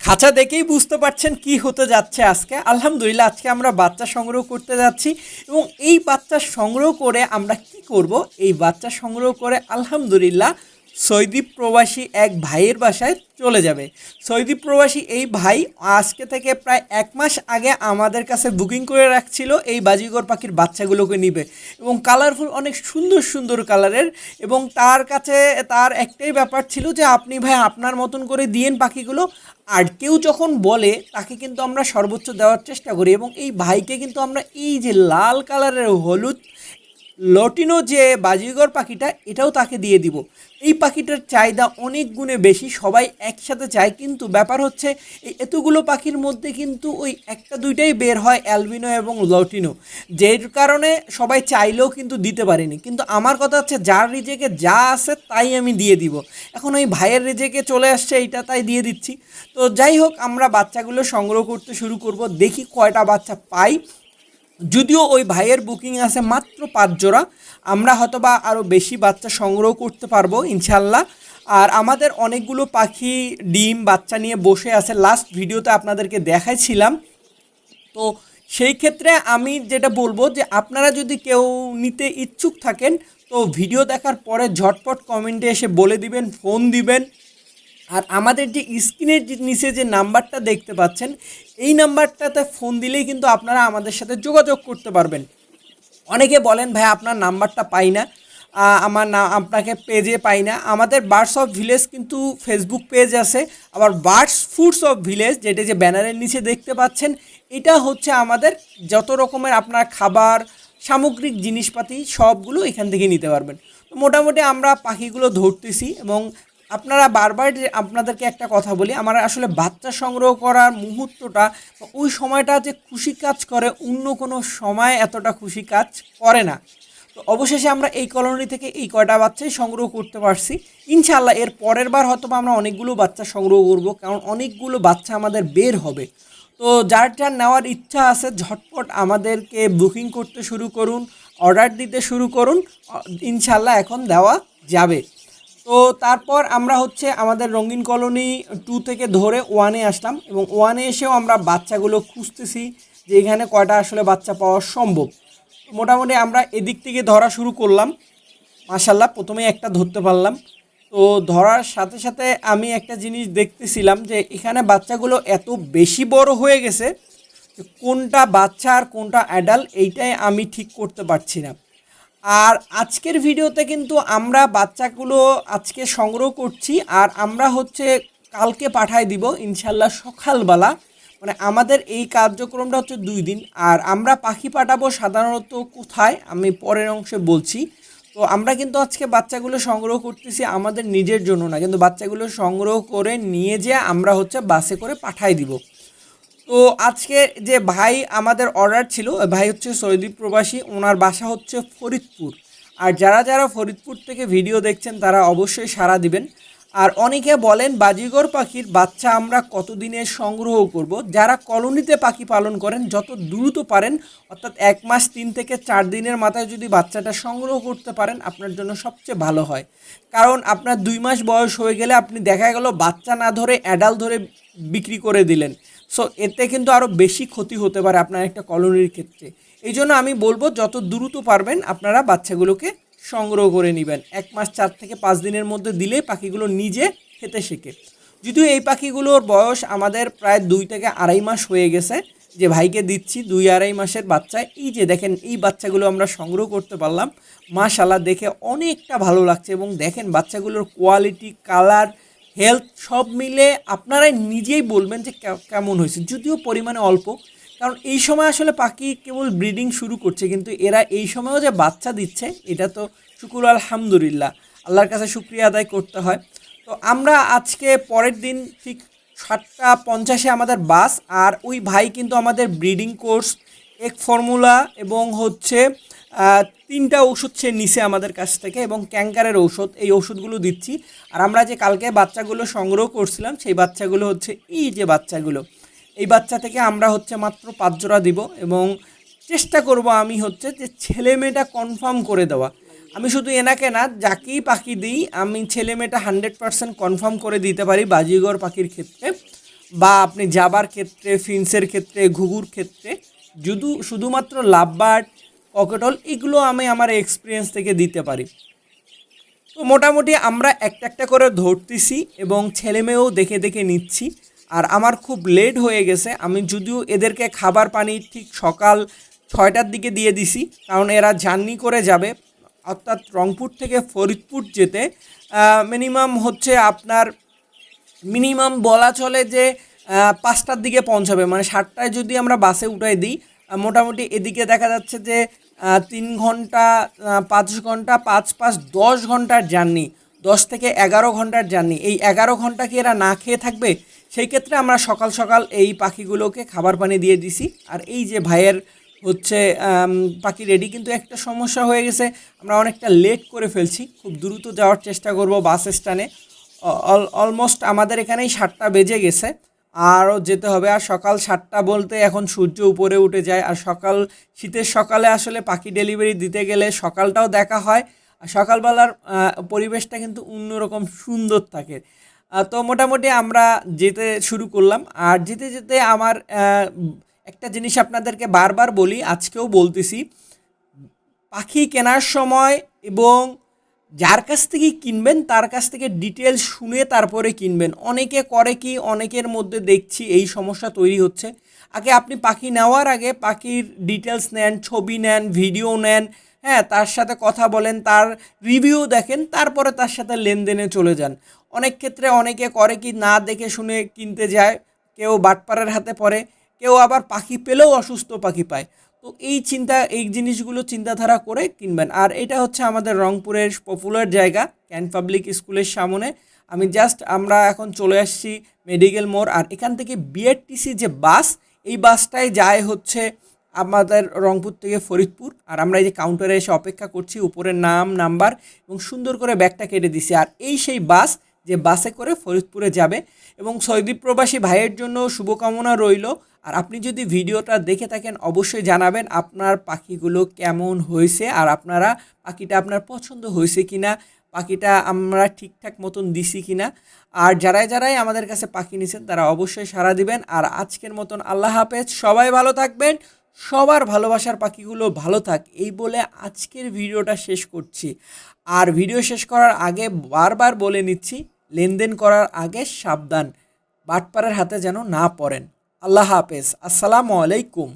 খাঁচা দেখেই বুঝতে পারছেন কি হতে যাচ্ছে আজকে। আলহামদুলিল্লাহ, আজকে আমরা বাচ্চা সংগ্রহ করতে যাচ্ছি এবং এই বাচ্চা সংগ্রহ করে আমরা কি করব? এই বাচ্চা সংগ্রহ করে আলহামদুলিল্লাহ সৌদি প্রবাসী এক ভাইয়ের বাসায় চলে যাবে। সৌদি প্রবাসী এই ভাই আজকে থেকে প্রায় এক মাস আগে আমাদের কাছে বুকিং করে রাখছিল এই বাজিগর পাখির বাচ্চাগুলোকে নিবে এবং কালারফুল অনেক সুন্দর সুন্দর কালারের এবং তার কাছে তার একটাই ব্যাপার ছিল যে আপনি ভাই আপনার মতন করে দিয়েন পাখিগুলো আর কেউ যখন বলে, তাকে কিন্তু আমরা সর্বোচ্চ দেওয়ার চেষ্টা করি এবং এই ভাইকে কিন্তু আমরা এই যে লাল কালারের হলুদ লটিনো যে বাজিগর পাখিটা, এটাও তাকে দিয়ে দিব। এই পাখিটার চাহিদা অনেক গুণে বেশি, সবাই একসাথে চায়, কিন্তু ব্যাপার হচ্ছে এই এতগুলো পাখির মধ্যে কিন্তু ওই একটা দুইটাই বের হয়, অ্যালবিনো এবং লটিনো। যের কারণে সবাই চাইলেও কিন্তু দিতে পারেনি। কিন্তু আমার কথা হচ্ছে, যার রিজেকে যা আছে তাই আমি দিয়ে দিব। এখন ওই ভাইয়ের রিজেকে চলে আসছে, এইটা তাই দিয়ে দিচ্ছি। তো যাই হোক, আমরা বাচ্চাগুলো সংগ্রহ করতে শুরু করব, দেখি কয়টা বাচ্চা পাই। যদিও ওই ভাইয়ের বুকিং আছে মাত্র পাঁচ জোড়া, আমরা হয়তো বা আরও বেশি বাচ্চা সংগ্রহ করতে পারব ইনশাল্লাহ আর আমাদের অনেকগুলো পাখি, ডিম, বাচ্চা নিয়ে বসে আছে লাস্ট ভিডিওতে আপনাদেরকে দেখাইছিলাম। তো সেই ক্ষেত্রে আমি যেটা বলব যে, আপনারা যদি কেউ নিতে ইচ্ছুক থাকেন, তো ভিডিও দেখার পরে ঝটপট কমেন্টে এসে বলে দিবেন ফোন দিবেন। আর আমাদের যে স্ক্রিনের নিচে যে নাম্বারটা দেখতে পাচ্ছেন, এই নাম্বারটাতে ফোন দিলেই কিন্তু আপনারা আমাদের সাথে যোগাযোগ করতে পারবেন। অনেকে বলেন, ভাই, আপনার নাম্বারটা পাই না। আমার না, আপনাকে পেজে পাই না। আমাদের বার্ডস অফ ভিলেজ কিন্তু ফেসবুক পেজ আছে। আবার বার্ডস ফুডস অফ ভিলেজ যেটা যে ব্যানারের নিচে দেখতে পাচ্ছেন, এটা হচ্ছে আমাদের যত রকমের আপনার খাবার, সামগ্রিক জিনিসপাতি, সবগুলো এখান থেকে নিতে পারবেন। মোটামুটি আমরা পাখিগুলো ধরতেছি এবং আপনারা বারবার আপনাদেরকে একটা কথা বলি, আমার আসলে বাচ্চা সংগ্রহ করার মুহূর্তটা ওই সময়টা যে খুশি কাজ করে, অন্য কোনো সময় এতটা খুশি কাজ করে না। তো অবশেষে আমরা এই কলোনি থেকে এই কয়টা বাচ্চাই সংগ্রহ করতে পারছি। ইনশাল্লাহ এর পরের বার হয়তো আমরা অনেকগুলো বাচ্চা সংগ্রহ করব, কারণ অনেকগুলো বাচ্চা আমাদের বের হবে। তো যার যার নেওয়ার ইচ্ছা আছে, ঝটপট আমাদেরকে বুকিং করতে শুরু করুন, অর্ডার দিতে শুরু করুন ইনশাল্লাহ এখন দেওয়া যাবে। তো তারপর আমরা হচ্ছে আমাদের রঙিন কলোনি টু থেকে ধরে ওয়ানে আসলাম এবং ওয়ানে এসেও আমরা বাচ্চাগুলো খুঁজতেছি যে এখানে কয়টা আসলে বাচ্চা পাওয়া সম্ভব। মোটামুটি আমরা এদিক থেকে ধরা শুরু করলাম। মাশাল্লাহ প্রথমে একটা ধরতে পারলাম। তো ধরার সাথে সাথে আমি একটা জিনিস দেখতেছিলাম যে এখানে বাচ্চাগুলো এত বেশি বড় হয়ে গেছে কোনটা বাচ্চা আর কোনটা অ্যাডাল্ট এইটাই আমি ঠিক করতে পারছি না। আর আজকের ভিডিওতে কিন্তু আমরা বাচ্চাগুলো আজকে সংগ্রহ করছি, আর আমরা হচ্ছে কালকে পাঠাই দিব, ইনশাল্লাহ সকালবেলা। মানে আমাদের এই কার্যক্রমটা হচ্ছে দুই দিন, আর আমরা পাখি পাঠাবো সাধারণত কোথায়, আমি পরের অংশে বলছি। তো আমরা কিন্তু আজকে বাচ্চাগুলো সংগ্রহ করতেছি আমাদের নিজের জন্য না, কিন্তু বাচ্চাগুলো সংগ্রহ করে নিয়ে যেয়ে আমরা হচ্ছে বাসে করে পাঠাই দিব। তো আজকে যে ভাই আমাদের অর্ডার ছিল ভাই হচ্ছে সৌদি প্রবাসী, ওনার বাসা হচ্ছে ফরিদপুর। আর যারা যারা ফরিদপুর থেকে ভিডিও দেখছেন, তারা অবশ্যই সাড়া দিবেন। আর অনেকে বলেন, বাজিগর পাখির বাচ্চা আমরা কতদিনে সংগ্রহ করব? যারা কলোনিতে পাখি পালন করেন, যত দ্রুত পারেন, অর্থাৎ এক মাস তিন থেকে চার দিনের মাথায় যদি বাচ্চাটা সংগ্রহ করতে পারেন, আপনার জন্য সবচেয়ে ভালো হয়। কারণ আপনার দুই মাস বয়স হয়ে গেলে আপনি দেখা গেল বাচ্চা না ধরে অ্যাডাল ধরে বিক্রি করে দিলেন। সো এতে কিন্তু আরও বেশি ক্ষতি হতে পারে আপনার একটা কলোনির ক্ষেত্রে। এই জন্য আমি বলব, যত দ্রুত পারবেন, আপনারা বাচ্চাগুলোকে সংগ্রহ করে নেবেন। এক মাস, চার থেকে পাঁচ দিনের মধ্যে দিলেই পাখিগুলো নিজে খেতে শেখে। যদিও এই পাখিগুলোর বয়স আমাদের প্রায় দুই থেকে আড়াই মাস হয়ে গেছে, যে ভাইকে দিচ্ছি, দুই আড়াই মাসের বাচ্চা, এই যে দেখেন, এই বাচ্চাগুলো আমরা সংগ্রহ করতে পারলাম। মাশাল্লাহ দেখে অনেকটা ভালো লাগছে এবং দেখেন, বাচ্চাগুলোর কোয়ালিটি কালার হেলথ সব মিলে আপনারাই নিজেই বলবেন যে কেমন হয়েছে। যদিও পরিমাণে অল্প, কারণ এই সময় আসলে পাখি কেবল ব্রিডিং শুরু করছে, কিন্তু এরা এই সময়ও যে বাচ্চা দিচ্ছে, এটা তো শুকুর আলহামদুলিল্লাহ। আল্লাহর কাছে শুক্রিয়া আদায় করতে হয়। তো আমরা আজকে পরের দিন ঠিক সাতটা পঞ্চাশে আমাদের বাস, আর ওই ভাই কিন্তু আমাদের ব্রিডিং কোর্স এক ফর্মুলা এবং হচ্ছে তিনটা ওষুধ সে নিছে আমাদের কাছ থেকে এবং ক্যাঙ্কারের ঔষধ, এই ওষুধগুলো দিচ্ছি। আর আমরা যে কালকে বাচ্চাগুলো সংগ্রহ করছিলাম, সেই বাচ্চাগুলো হচ্ছে এই যে বাচ্চাগুলো, এই বাচ্চা থেকে আমরা হচ্ছে মাত্র পাঁচ জোড়া দিব এবং চেষ্টা করব আমি হচ্ছে যে ছেলে মেয়েটা কনফার্ম করে দেওয়া। আমি শুধু এনাকে না, যাকেই পাখি দিই, আমি ছেলে মেয়েটা হান্ড্রেড পার্সেন্ট কনফার্ম করে দিতে পারি বাজিগর পাখির ক্ষেত্রে বা আপনি যাবার ক্ষেত্রে, ফিন্সের ক্ষেত্রে, ঘুঘুর ক্ষেত্রে। শুধু শুধুমাত্র লাভবার্ড, পকেটল এগুলো আমি আমার এক্সপিরিয়েন্স থেকে দিতে পারি। তো মোটামুটি আমরা একটা একটা করে ধরতেছি এবং ছেলে মেয়েও দেখে দেখে নিচ্ছি। আর আমার খুব লেট হয়ে গেছে, আমি যদিও এদেরকে খাবার পানি ঠিক সকাল ছয়টার দিকে দিয়ে দিছি, কারণ এরা জার্নি করে যাবে, অর্থাৎ রংপুর থেকে ফরিদপুর যেতে। মিনিমাম হচ্ছে আপনার মিনিমাম বলা চলে যে পাঁচটার দিকে পৌঁছাবে। মানে সাতটায় যদি আমরা বাসে উঠাই দিই মোটামুটি এদিকে দেখা যাচ্ছে যে তিন ঘণ্টা পাঁচ ঘণ্টা, পাঁচ পাঁচ, দশ ঘণ্টার জার্নি, দশ থেকে এগারো ঘণ্টার জার্নি। এই এগারো ঘণ্টা কি এরা না খেয়ে থাকবে? সেই ক্ষেত্রে আমরা সকাল সকাল এই পাখিগুলোকে খাবার পানি দিয়ে দিছি। আর এই যে ভাইয়ের হচ্ছে পাখি রেডি কিন্তু একটা সমস্যা হয়ে গেছে। আমরা অনেকটা লেট করে ফেলছি। খুব দ্রুত যাওয়ার চেষ্টা করব বাস স্ট্যান্ডে। অলমোস্ট আমাদের এখানেই সাতটা বেজে গেছে। আরও যেতে হবে। আর সকাল সাতটা বলতে এখন সূর্য উপরে উঠে যায়। আর সকাল, শীতের সকালে আসলে পাখি ডেলিভারি দিতে গেলে সকালটাও দেখা হয়। আর সকালবেলার পরিবেশটা কিন্তু অন্যরকম সুন্দর থাকে। তো মোটামুটি আমরা যেতে শুরু করলাম। আর যেতে যেতে আমার একটা জিনিস আপনাদেরকে বারবার বলি, আজকেও বলতেছি। পাখি কেনার সময় এবং যার কাছ থেকে কিনবেন, তার কাছ থেকে ডিটেলস শুনে তারপরে কিনবেন। অনেকে করে কি, অনেকের মধ্যে দেখছি এই সমস্যা তৈরি হচ্ছে। আগে আপনি পাখি নেওয়ার আগে পাখির ডিটেলস নেন, ছবি নেন ভিডিও নেন হ্যাঁ তার সাথে কথা বলেন, তার রিভিউ দেখেন, তারপরে তার সাথে লেনদেনে চলে যান। অনেক ক্ষেত্রে অনেকে করে কি, না দেখে শুনে কিনতে যায়, কেউ বাটপাড়ার হাতে পড়ে, কেউ আবার পাখি পেলেও অসুস্থ পাখি পায়। তো এই চিন্তা, এই জিনিসগুলো চিন্তাধারা করে কিনবেন। আর এটা হচ্ছে আমাদের রংপুরের পপুলার জায়গা ক্যান পাবলিক স্কুলের সামনে। আমি জাস্ট আমরা এখন চলে আসছি মেডিকেল মোড়, আর এখান থেকে বিআরটিসি যে বাস, এই বাসটাই যায় হচ্ছে আমাদের রংপুর থেকে ফরিদপুর। আর আমরা এই যে কাউন্টারে এসে অপেক্ষা করছি, উপরের নাম নাম্বার এবং সুন্দর করে ব্যাগটা কেটে দিছি। আর এই সেই বাস যে বাসে করে ফরিদপুরে যাবে এবং সৌদি প্রবাসী ভাইয়ের জন্য শুভকামনা রইল। আর আপনি যদি ভিডিওটা দেখে থাকেন, অবশ্যই জানাবেন আপনার পাখিগুলো কেমন হয়েছে আর আপনারা পাখিটা আপনার পছন্দ হয়েছে কিনা, পাখিটা আমরা ঠিকঠাক মতন দিছি কিনা। আর যারাই যারাই আমাদের কাছে পাখি নিছেন, তারা অবশ্যই সাড়া দিবেন। আর আজকের মতন আল্লাহ হাফেজ। সবাই ভালো থাকবেন, সবার ভালোবাসার পাখিগুলো ভালো থাক, এই বলে আজকের ভিডিওটা শেষ করছি। আর ভিডিও শেষ করার আগে বারবার বলে নিচ্ছি লেনদেন করার আগে সাবধান বাটপারের হাতে যেন না পড়েন। আল্লাহ হাফেজ। আসসালামু আলাইকুম।